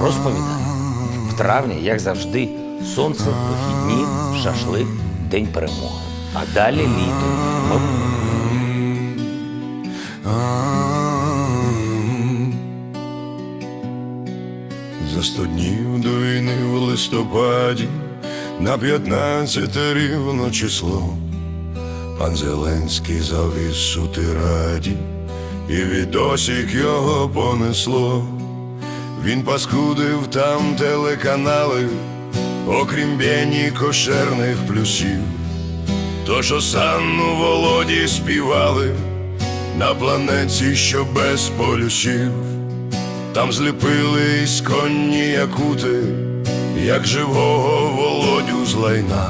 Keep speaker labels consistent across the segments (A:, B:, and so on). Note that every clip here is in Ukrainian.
A: розповідає. В травні, як завжди, сонце, вихідні, шашлик, день перемоги. А далі літо.
B: За сто днів до війни в листопаді на 15 рівно число. Пан Зеленський завіз у тираді, і відосік його понесло. Він паскудив там телеканали, окрім бєні кошерних плюсів. То, що Санну Володі співали на планеті, що без полюсів. Там зліпили із конні якути, як живого володю з лайна,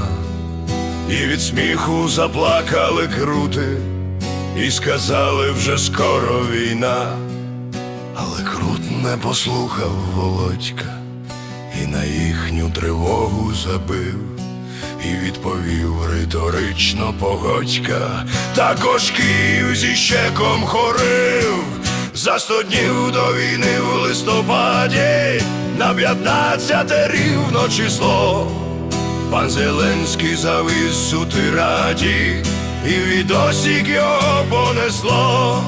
B: і від сміху заплакали крути, і сказали вже скоро війна. Але крут не послухав Володька, і на їхню тривогу забив, і відповів риторично погодька, також Київ зі щеком хорив. За сто днів до війни в листопаді на 15 рівно число. Пан Зеленський завис у тираді, і відосік його понесло.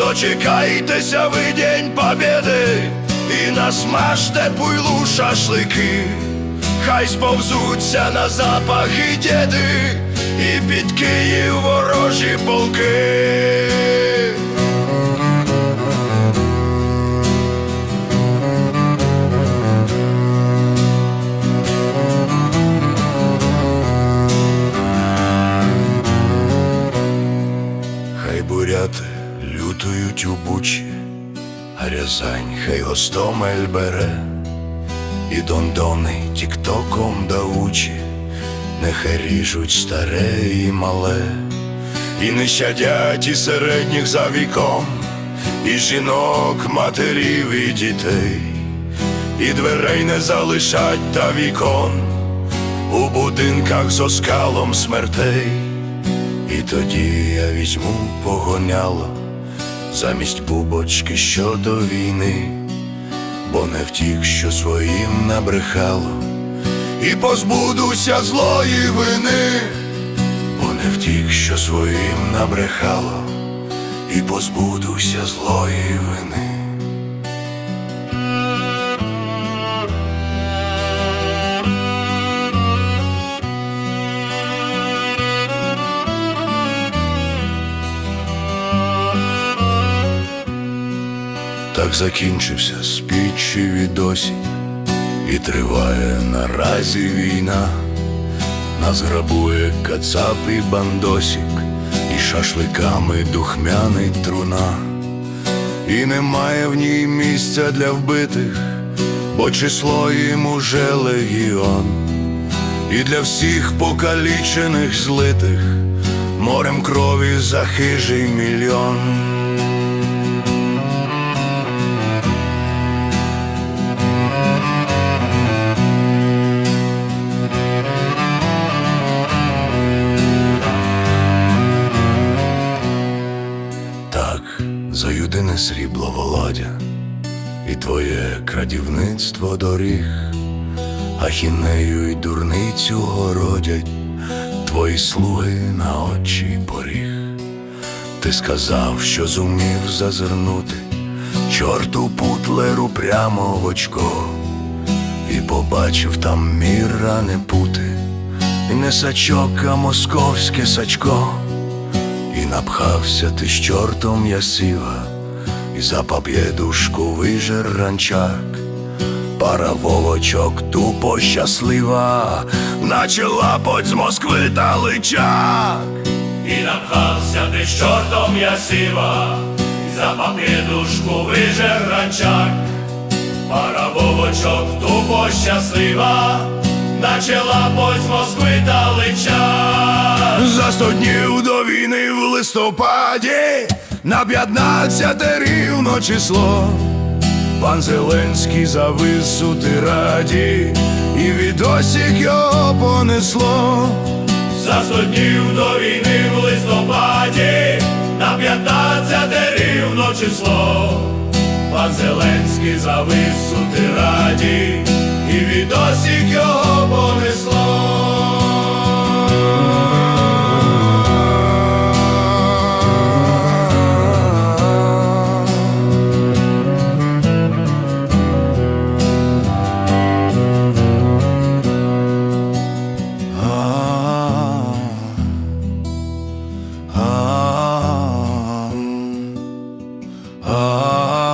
B: Дочекайтеся ви день побєди і насмажте пуйлу шашлики. Хай сповзуться на запахи діди і під Київ ворожі полки. Лютують у бучі, Рязань хай Гостомель бере, і дондони тіктоком даучі, нехай ріжуть старе і мале, і не щадять і середніх за віком, і жінок, матерів і дітей, і дверей не залишать та вікон у будинках з оскалом смертей. І тоді я візьму погоняло замість бубочки щодо війни, бо не втік, що своїм набрехало, і позбудуся злої вини, бо не втік, що своїм набрехало, і позбудуся злої вини. Так закінчився спічі відосі, і триває наразі війна, нас грабує кацап і бандосік, і шашликами духмяний труна, і немає в ній місця для вбитих, бо число їм уже легіон, і для всіх покалічених злитих морем крові за хижий мільйон. За юдине срібло володя, і твоє крадівництво доріг, ахінею й дурницю городять, твої слуги на очі поріг. Ти сказав, що зумів зазирнути чорту путлеру прямо в очко, і побачив там міра не пути, і не сачок, а московське сачко. Напхався ти з чортом ясива, і за побєдушку вижер ранчак, пара вовочок тупо щаслива, наче лапоть з Москви та личак.
C: І напхався ти з чортом ясива, і за папідушку вижер ранчак, пара вовочок тупо щаслива, наче лапоть з Москви та личак.
B: За сто днів війни в листопаді на 15 рівно число. Пан Зеленський завис у тираді, і відосік його понесло.
C: За сто днів до війни в листопаді, на 15 рівно число. пан Зеленський завис у тираді, і відосік його понесло.
B: А, а,